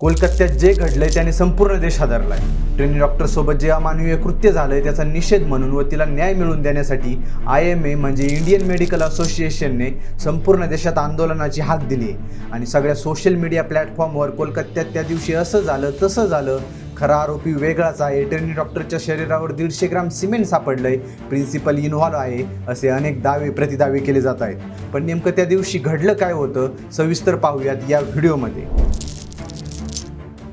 कोलकात्यात जे घडलंय त्याने संपूर्ण देश हादरलाय. ट्रेनी डॉक्टर सोबत जे अमानवीय कृत्य झालंय त्याचा निषेध म्हणून व तिला न्याय मिळवून देण्यासाठी आय एम ए म्हणजे इंडियन मेडिकल असोसिएशनने संपूर्ण देशात आंदोलनाची हाक दिली आहे. आणि सगळ्या सोशल मीडिया प्लॅटफॉर्मवर कोलकात्यात त्या दिवशी असं झालं तसं झालं. खरा आरोपी वेगळाच आहे. ट्रेनी डॉक्टरच्या शरीरावर दीडशे ग्राम सिमेंट सापडलंय. प्रिन्सिपल इन्व्हॉल्व्ह आहे असे अनेक दावे प्रतिदावे केले जात आहेत. पण नेमकं त्या दिवशी घडलं काय होतं सविस्तर पाहूयात या व्हिडिओमध्ये.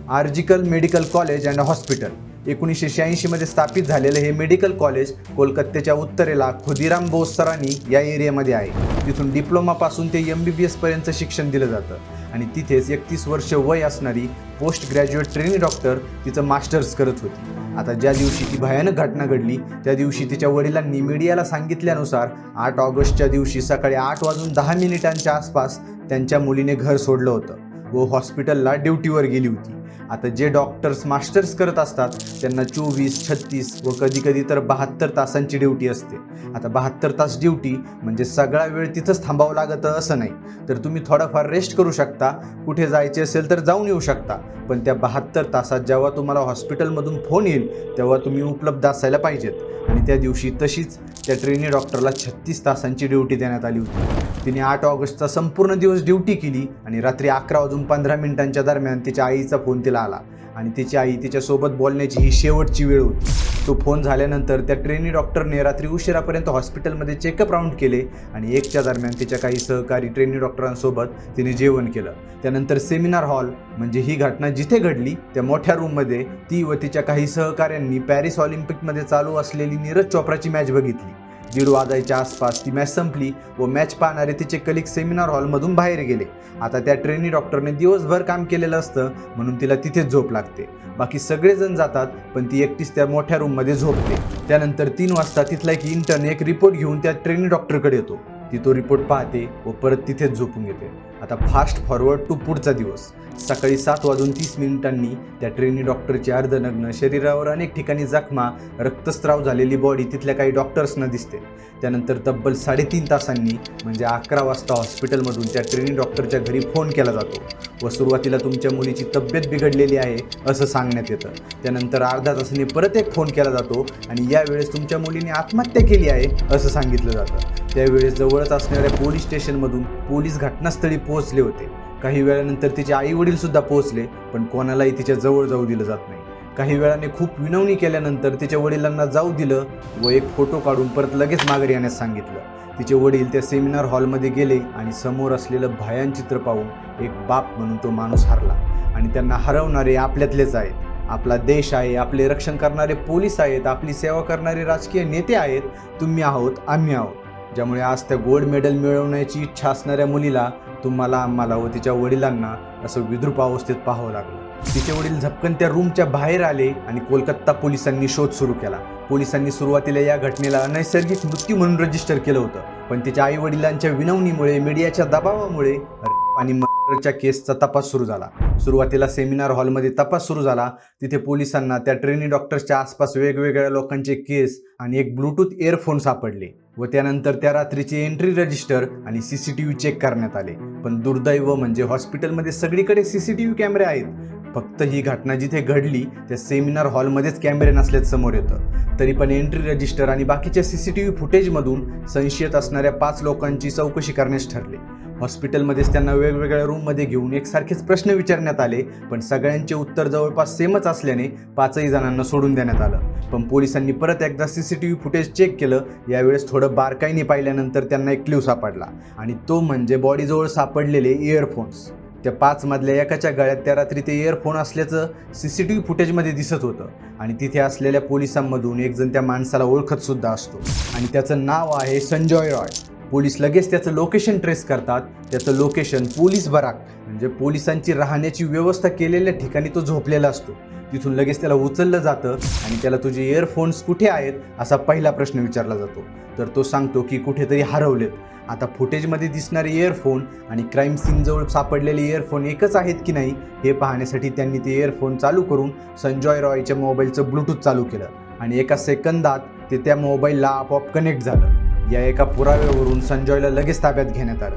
आर्जिकल मेडिकल कॉलेज अँड हॉस्पिटल. एकोणीसशे शहाऐंशीमध्ये स्थापित झालेलं हे मेडिकल कॉलेज कोलकात्याच्या उत्तरेला खुदिराम बोस सरानी या एरियामध्ये आहे. तिथून डिप्लोमापासून ते एम बी बी एसपर्यंत शिक्षण दिलं जातं. आणि तिथेच एकतीस वर्ष वय असणारी पोस्ट ग्रॅज्युएट ट्रेनी डॉक्टर तिचं मास्टर्स करत होती. आता ज्या दिवशी ती भयानक घटना घडली त्या दिवशी तिच्या वडिलांनी मीडियाला सांगितल्यानुसार आठ ऑगस्टच्या दिवशी सकाळी आठ वाजून दहा मिनिटांच्या आसपास त्यांच्या मुलीने घर सोडलं होतं व हॉस्पिटलला ड्युटीवर गेली होती. आता जे डॉक्टर्स मास्टर्स करत असतात त्यांना चोवीस छत्तीस व कधी कधी तर बहात्तर तासांची ड्युटी असते. आता बहात्तर तास ड्युटी म्हणजे सगळा वेळ तिथंच थांबावं लागतं असं नाही. तर तुम्ही थोडाफार रेस्ट करू शकता. कुठे जायचे असेल तर जाऊन येऊ शकता. पण त्या बहात्तर तासात जेव्हा तुम्हाला हॉस्पिटलमधून फोन येईल तेव्हा तुम्ही उपलब्ध असायला पाहिजेत. आणि त्या दिवशी तशीच त्या ट्रेनी डॉक्टरला छत्तीस तासांची ड्युटी देण्यात आली होती. तिने आठ ऑगस्टचा संपूर्ण दिवस ड्युटी केली आणि रात्री अकरा वाजून पंधरा मिनिटांच्या दरम्यान तिच्या आईचा फोन तिला आला. आणि तिची आई तिच्यासोबत बोलण्याची ही शेवटची वेळ होती. तो फोन झाल्यानंतर त्या ट्रेनी डॉक्टरने रात्री उशिरापर्यंत हॉस्पिटलमध्ये चेकअप राऊंड केले आणि एकच्या दरम्यान तिच्या काही सहकारी ट्रेनी डॉक्टरांसोबत तिने जेवण केलं. त्यानंतर सेमिनार हॉल म्हणजे ही घटना जिथे घडली त्या मोठ्या रूममध्ये ती व तिच्या काही सहकाऱ्यांनी पॅरिस ऑलिम्पिकमध्ये चालू असलेली नीरज चोप्राची मॅच बघितली. दीड वाजायच्या आसपास ती मॅच संपली व मॅच पाहणारे तिचे कलिक सेमिनार हॉलमधून बाहेर गेले. आता त्या ट्रेनी डॉक्टरने दिवसभर काम केलेलं असतं म्हणून तिला तिथेच झोप लागते. बाकी सगळेजण जातात पण ती एकटीच त्या मोठ्या रूममध्ये झोपते. त्यानंतर तीन वाजता तिथला एक इंटर्न एक रिपोर्ट घेऊन त्या ट्रेनी डॉक्टरकडे येतो. ती तो रिपोर्ट पाहते व परत तिथेच झोपून घेते. आता फास्ट फॉरवर्ड टू पुढचा दिवस. सकाळी सात वाजून तीस मिनिटांनी त्या ट्रेनी डॉक्टरचे अर्धनग्न शरीरावर अनेक ठिकाणी जखमा रक्तस्राव झालेली बॉडी तिथल्या काही डॉक्टर्सना दिसते. त्यानंतर तब्बल साडेतीन तासांनी म्हणजे अकरा वाजता हॉस्पिटलमधून त्या ट्रेनी डॉक्टरच्या घरी फोन केला जातो व सुरुवातीला तुमच्या मुलीची तब्येत बिघडलेली आहे असं सांगण्यात येतं. त्यानंतर अर्धा तासाने परत एक फोन केला जातो आणि यावेळेस तुमच्या मुलीने आत्महत्या केली आहे असं सांगितलं जातं. त्यावेळेस जवळ जवळच असणाऱ्या पोलीस स्टेशनमधून पोलीस घटनास्थळी पोहोचले होते. काही वेळानंतर तिचे आई वडील सुद्धा पोहोचले पण कोणालाही तिच्या जवळ जाऊ दिलं जात नाही. काही वेळाने खूप विनवणी केल्यानंतर तिच्या वडिलांना जाऊ दिलं व एक फोटो काढून परत लगेच माघारी येण्यास सांगितलं. तिचे वडील त्या सेमिनार हॉलमध्ये गेले आणि समोर असलेलं भयान चित्र पाहून एक बाप म्हणून तो माणूस हरला आणि त्यांना हरवणारे आपल्यातलेच आहेत. आपला देश आहे आपले रक्षण करणारे पोलीस आहेत आपली सेवा करणारे राजकीय नेते आहेत तुम्ही आहोत आम्ही आहोत. ज्यामुळे आज त्या गोल्ड मेडल मिळवण्याची इच्छा असणाऱ्या मुलीला तुम्हाला आम्हाला व तिच्या वडिलांना असं विद्रुप अवस्थेत पाहावं लागलं. तिचे वडील झपकन त्या रूमच्या बाहेर आले आणि कोलकाता पोलिसांनी शोध सुरू केला. पोलिसांनी सुरुवातीला या घटनेला अनैसर्गिक मृत्यू म्हणून रजिस्टर केलं होतं. पण तिच्या आई वडिलांच्या विनवणीमुळे मीडियाच्या दबावामुळे आणि मर्डरच्या केसचा तपास सुरू झाला. सुरुवातीला सेमिनार हॉलमध्ये तपास सुरू झाला. तिथे पोलिसांना त्या ट्रेनी डॉक्टर्सच्या आसपास वेगवेगळ्या लोकांचे केस आणि एक ब्लूटूथ इयरफोन सापडले व त्यानंतर त्या रात्रीचे एंट्री रजिस्टर आणि C C T V check करण्यात आले. पण दुर्दैव म्हणजे हॉस्पिटलमध्ये सगळीकडे सी सी टी व्ही कॅमेरे आहेत. फक्त ही घटना जिथे घडली त्या सेमिनार हॉलमध्येच कॅमेरे नसल्याचं समोर येतं. तरी पण एंट्री रजिस्टर आणि बाकीच्या सी सी टी व्ही फुटेजमधून संशयित असणाऱ्या पाच लोकांची चौकशी करण्यास ठरले. हॉस्पिटलमध्येच त्यांना वेगवेगळ्या रूममध्ये घेऊन एकसारखेच प्रश्न विचारण्यात आले पण सगळ्यांचे उत्तर जवळपास सेमच असल्याने पाचही जणांना सोडून देण्यात आलं. पण पोलिसांनी परत एकदा C C T V footage check केलं यावेळेस थोडं बारकाईने पाहिल्यानंतर त्यांना एक क्ल्यू सापडला. आणि तो म्हणजे बॉडीजवळ सापडलेले इयरफोन्स त्या पाच मधल्या एकाच्या गळ्यात त्या रात्री ते इयरफोन असल्याचं सी सी टी व्ही फुटेजमध्ये दिसत होतं. आणि तिथे असलेल्या पोलिसांमधून एकजण त्या माणसाला ओळखतसुद्धा असतो. आणि त्याचं नाव आहे संजय रॉय. पोलीस लगेच त्याचं लोकेशन ट्रेस करतात. त्याचं लोकेशन पोलीस बराक म्हणजे पोलिसांची राहण्याची व्यवस्था केलेल्या ठिकाणी तो झोपलेला असतो. तिथून लगेच त्याला उचललं जातं आणि त्याला तुझे इयरफोन्स कुठे आहेत असा पहिला प्रश्न विचारला जातो. तर तो सांगतो की कुठेतरी हरवलेत. आता फुटेजमध्ये दिसणारे इयरफोन आणि क्राईम सीनजवळ सापडलेले इयरफोन एकच आहेत की नाही हे पाहण्यासाठी त्यांनी ते इयरफोन चालू करून संजॉय रॉयच्या मोबाईलचं ब्लूटूथ चालू केलं. आणि एका सेकंदात ते त्या मोबाईलला आपोआप कनेक्ट झालं. या एका पुराव्यावरून संजॉयला लगेच ताब्यात घेण्यात आलं.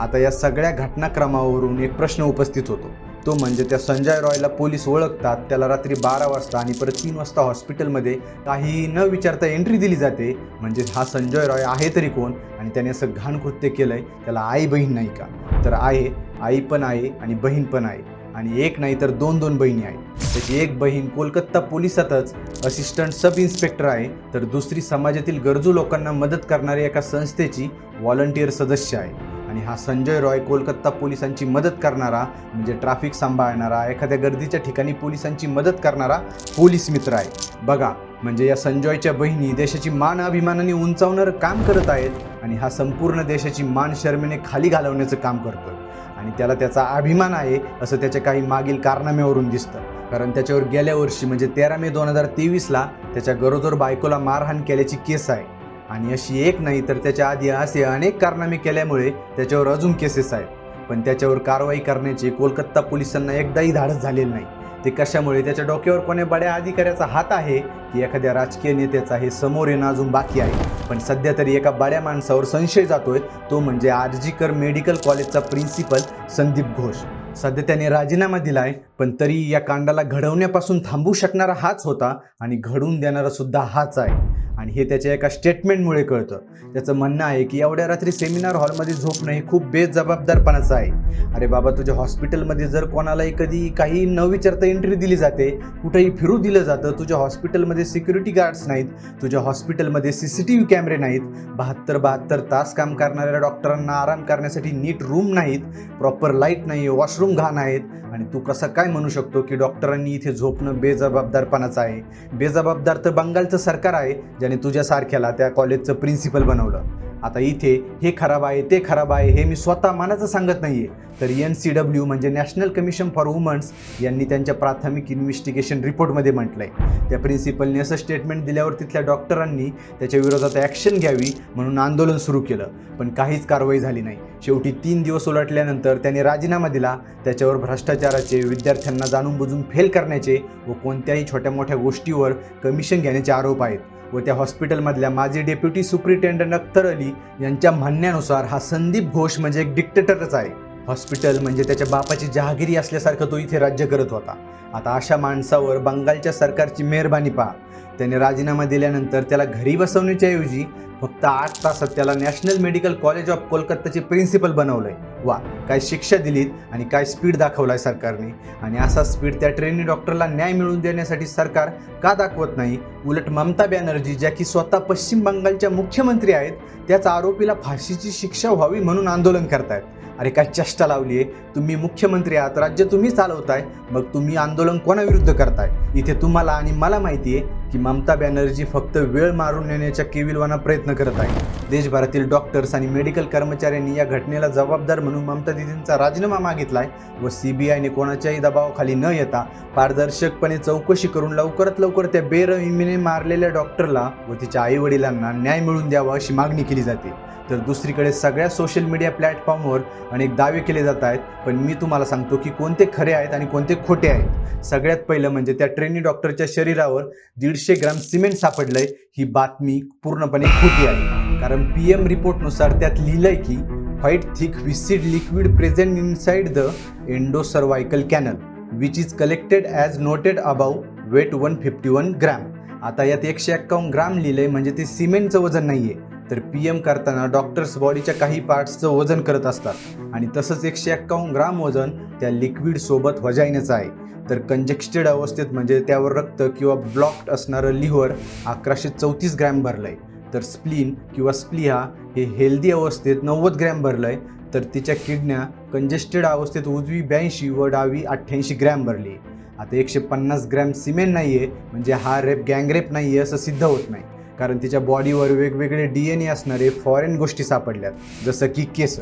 आता या सगळ्या घटनाक्रमावरून एक प्रश्न उपस्थित होतो. तो म्हणजे त्या संजय रॉयला पोलीस ओळखतात. त्याला रात्री बारा वाजता आणि परत तीन वाजता हॉस्पिटलमध्ये काही न विचारता एंट्री दिली जाते. म्हणजे हा संजय रॉय आहे तरी कोण? आणि त्याने असं घाण कृत्य केलं आहे त्याला आई बहीण नाही का? तर आहे आई पण आहे आणि बहीण पण आहे. आणि एक नाही तर दोन दोन बहिणी आहेत. त्याची एक बहीण कोलकाता पोलिसातच असिस्टंट सब इन्स्पेक्टर आहे. तर दुसरी समाजातील गरजू लोकांना मदत करणारी एका संस्थेची व्हॉलंटियर सदस्य आहे. आणि हा संजय रॉय कोलकाता पोलिसांची मदत करणारा म्हणजे ट्रॅफिक सांभाळणारा एखाद्या गर्दीच्या ठिकाणी पोलिसांची मदत करणारा पोलीस मित्र आहे. बघा म्हणजे या संजयच्या बहिणी देशाची मान अभिमानाने उंचावणारं काम करत आहेत आणि हा संपूर्ण देशाची मान शर्मेने खाली घालवण्याचं काम करतो आणि त्याला त्याचा अभिमान आहे असं त्याच्या काही मागील कारनाम्यावरून दिसतं. कारण त्याच्यावर गेल्या वर्षी म्हणजे तेरा मे दोन हजार तेवीसला त्याच्या गरोदर बायकोला मारहाण केल्याची केस आहे. आणि अशी एक नाही तर त्याच्या आधी असे अनेक कारनामे केल्यामुळे त्याच्यावर अजून केसेस आहेत. पण त्याच्यावर कारवाई करण्याची कोलकाता पोलिसांना एकदाही धाडस झालेलं नाही. ते कशामुळे? त्याच्या डोक्यावर कोण्या बड्या अधिकाऱ्याचा हात आहे की एखाद्या राजकीय नेत्याचा हे समोर येणं अजून बाकी आहे? पण सध्या तरी एका बड्या माणसावर संशय जातोय तो म्हणजे आरजीकर मेडिकल कॉलेजचा प्रिन्सिपल संदीप घोष. सध्या त्याने राजीनामा दिलाय पण तरी या कांडाला घडवण्यापासून थांबू शकणारा हाच होता आणि घडवून देणारा सुद्धा हाच आहे. आणि हे त्याच्या एका स्टेटमेंटमुळे कळतं. त्याचं म्हणणं आहे की एवढ्या रात्री सेमिनार हॉलमध्ये झोपणं हे खूप बेजबाबदारपणाचं आहे. अरे बाबा तुझ्या हॉस्पिटलमध्ये जर कोणालाही कधी काही न विचारता एंट्री दिली जाते कुठेही फिरू दिलं जातं तुझ्या हॉस्पिटलमध्ये सिक्युरिटी गार्ड्स नाहीत तुझ्या हॉस्पिटलमध्ये सी सी टी व्ही कॅमेरे नाहीत बहात्तर बहात्तर तास काम करणाऱ्या डॉक्टरांना आराम करण्यासाठी नीट रूम नाहीत प्रॉपर लाइट नाही वॉशरूम घाण आहेत आणि तू कसं काय म्हणू शकतो की डॉक्टरांनी इथे झोपणं बेजबाबदारपणाचं आहे? बेजबाबदार तर बंगालचं सरकार आहे ज्याने तुझ्यासारख्याला त्या कॉलेजचं प्रिन्सिपल बनवलं. आता इथे हे खराब आहे ते खराब आहे हे मी स्वतः मनाचं सांगत नाही आहे तर एन सी डब्ल्यू म्हणजे नॅशनल कमिशन फॉर वुमन्स यांनी त्यांच्या प्राथमिक इन्व्हेस्टिगेशन रिपोर्टमध्ये म्हटलं आहे त्या प्रिन्सिपलने असं स्टेटमेंट दिल्यावर तिथल्या डॉक्टरांनी त्याच्या विरोधात ॲक्शन घ्यावी म्हणून आंदोलन सुरू केलं. पण काहीच कारवाई झाली नाही. शेवटी तीन दिवस उलटल्यानंतर त्याने राजीनामा दिला. त्याच्यावर भ्रष्टाचाराचे विद्यार्थ्यांना जाणून बुजून फेल करण्याचे व कोणत्याही छोट्या मोठ्या गोष्टीवर कमिशन घेण्याचे आरोप आहेत. व त्या हॉस्पिटलमधल्या माजी डेप्युटी सुप्रिटेंडंट अख्तर अली यांच्या म्हणण्यानुसार हा संदीप घोष म्हणजे एक डिक्टेटरच आहे. हॉस्पिटल म्हणजे त्याच्या बापाची जहागिरी असल्यासारखं तो इथे राज्य करत होता. आता अशा माणसावर बंगालच्या सरकारची मेहरबानी पहा. त्याने राजीनामा दिल्यानंतर त्याला घरी बसवण्याच्या ऐवजी फक्त आठ तासात त्याला नॅशनल मेडिकल कॉलेज ऑफ कोलकाताचे प्रिन्सिपल बनवलंय. वा काय शिक्षा दिलीत आणि काय स्पीड दाखवलाय सरकारने. आणि असा स्पीड त्या ट्रेनी डॉक्टरला न्याय मिळवून देण्यासाठी सरकार का दाखवत नाही? उलट ममता बॅनर्जी ज्या की स्वतः पश्चिम बंगालच्या मुख्यमंत्री आहेत त्याच आरोपीला फाशीची शिक्षा व्हावी म्हणून आंदोलन करतायत. अरे काय चेष्टा लावली आहे तुम्ही मुख्यमंत्री आहात राज्य तुम्ही चालवताय मग तुम्ही आंदोलन कोणाविरुद्ध करताय? इथे तुम्हाला आणि मला माहिती आहे की ममता बॅनर्जी फक्त वेळ मारून नेण्याच्या केविलवाना प्रयत्न करत आहे देशभरातील डॉक्टर्स आणि मेडिकल कर्मचाऱ्यांनी या घटनेला जबाबदार म्हणून ममता दिदींचा राजीनामा मागितलाय व सी बी आयने कोणाच्याही दबावाखाली न येता पारदर्शकपणे चौकशी करून लवकरात लवकर त्या बेरहिमीने मारलेल्या डॉक्टरला व तिच्या आई वडिलांना न्याय मिळवून द्यावा अशी मागणी केली जाते. तर दुसरीकडे सगळ्या सोशल मीडिया प्लॅटफॉर्मवर अनेक दावे केले जात आहेत. पण मी तुम्हाला सांगतो की कोणते खरे आहेत आणि कोणते खोटे आहेत. सगळ्यात पहिलं म्हणजे त्या ट्रेनी डॉक्टरच्या शरीरावर दीडशे ग्राम सिमेंट सापडलंय ही बातमी पूर्णपणे खोटी आहे. कारण पी एम रिपोर्टनुसार त्यात लिहिलंय की white thick viscid liquid present inside the endo cervical canal which is collected as noted above weight one fifty one gram आता यात एकशे एक्कावन्न ग्राम लिहिलंय म्हणजे ते सिमेंटचं वजन नाही आहे तर पी एम करताना डॉक्टर्स बॉडीच्या काही पार्ट्सचं वजन करत असतात. आणि तसंच एकशे एक्कावन्न ग्राम वजन त्या लिक्विडसोबत वजायनेचं आहे. तर कंजेक्स्टेड अवस्थेत म्हणजे त्यावर रक्त किंवा ब्लॉक्ड असणारं लिव्हर अकराशे चौतीस ग्रॅम भरलं आहे तर स्प्लीन किंवा स्प्लिहा हे हेल्दी अवस्थेत नव्वद ग्रॅम भरलं आहे तर तिच्या किडन्या कंजेस्टेड अवस्थेत उजवी ब्याऐंशी व डावी अठ्ठ्याऐंशी ग्रॅम भरली. आता एकशे पन्नास ग्रॅम सिमेंट नाही आहे म्हणजे हा रेप गँगरेप नाही आहे असं सिद्ध होत नाही. कारण तिच्या बॉडीवर वेगवेगळे डी एन ए असणारे फॉरेन गोष्टी सापडल्यात. जसं की केस.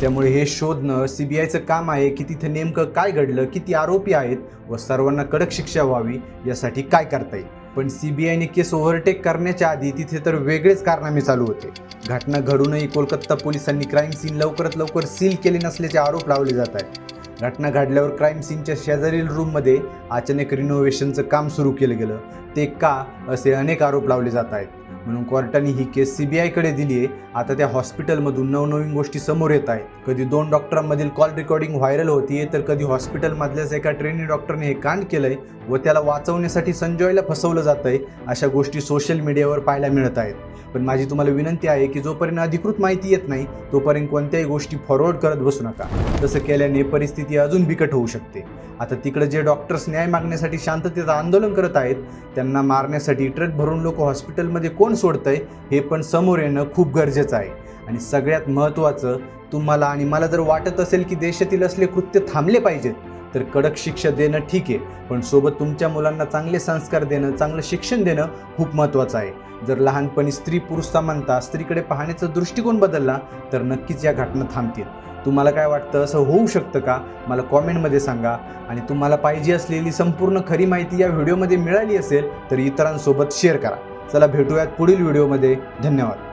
त्यामुळे हे शोधणं सी बी आयचं काम आहे की तिथे नेमकं काय घडलं किती आरोपी आहेत व सर्वांना कडक शिक्षा व्हावी यासाठी काय करता येईल. पण सी बी आयने केस ओव्हरटेक करण्याच्या आधी तिथे तर वेगळेच कारनामे चालू होते. घटना घडूनही कोलकाता पोलिसांनी क्राईम सीन लवकरात लवकर सील केले नसल्याचे आरोप लावले जात आहेत. घटना घडल्यावर क्राईम सीनच्या शेजारील रूममध्ये अचानक रिनोव्हेशनचं काम सुरू केलं गेलं. ते का असे अनेक आरोप लावले जात आहेत. म्हणून कोर्टाने ही केस सी बी आयकडे दिली आहे. आता त्या हॉस्पिटलमधून नवनवीन गोष्टी समोर येत आहेत. कधी दोन डॉक्टरांमधील कॉल रेकॉर्डिंग व्हायरल होतीये तर कधी हॉस्पिटलमधल्याच एका ट्रेनी डॉक्टरने हे कांड केलंय व त्याला वाचवण्यासाठी संजयला फसवलं जातंय अशा गोष्टी सोशल मीडियावर पाहायला मिळत आहेत. पण माझी तुम्हाला विनंती आहे की जोपर्यंत अधिकृत माहिती येत नाही तोपर्यंत कोणत्याही गोष्टी फॉरवर्ड करत बसू नका. तसं केल्याने परिस्थिती अजून बिकट होऊ शकते. आता तिकडे जे डॉक्टर्स न्याय मागण्यासाठी शांततेचं आंदोलन करत आहेत त्यांना मारण्यासाठी ट्रक भरून लोक हॉस्पिटलमध्ये कोण सोडतंय हे पण समोर येणं खूप गरजेचं आहे. आणि सगळ्यात महत्त्वाचं तुम्हाला आणि मला जर वाटत असेल की देशातील असले कृत्य थांबले पाहिजेत तर कडक शिक्षा देणं ठीक आहे. पण सोबत तुमच्या मुलांना चांगले संस्कार देणं चांगलं शिक्षण देणं खूप महत्त्वाचं आहे. जर लहानपणी स्त्री पुरुष समानता स्त्रीकडे पाहण्याचा दृष्टिकोन बदलला तर नक्कीच या घटना थांबतील. तुम्हाला काय वाटतं? असं होऊ शकतं का? मला कॉमेंटमध्ये सांगा. आणि तुम्हाला पाहिजे असलेली संपूर्ण खरी माहिती या व्हिडिओमध्ये मिळाली असेल तर इतरांसोबत शेअर करा. चला भेटूयात पुढील व्हिडिओमध्ये. धन्यवाद.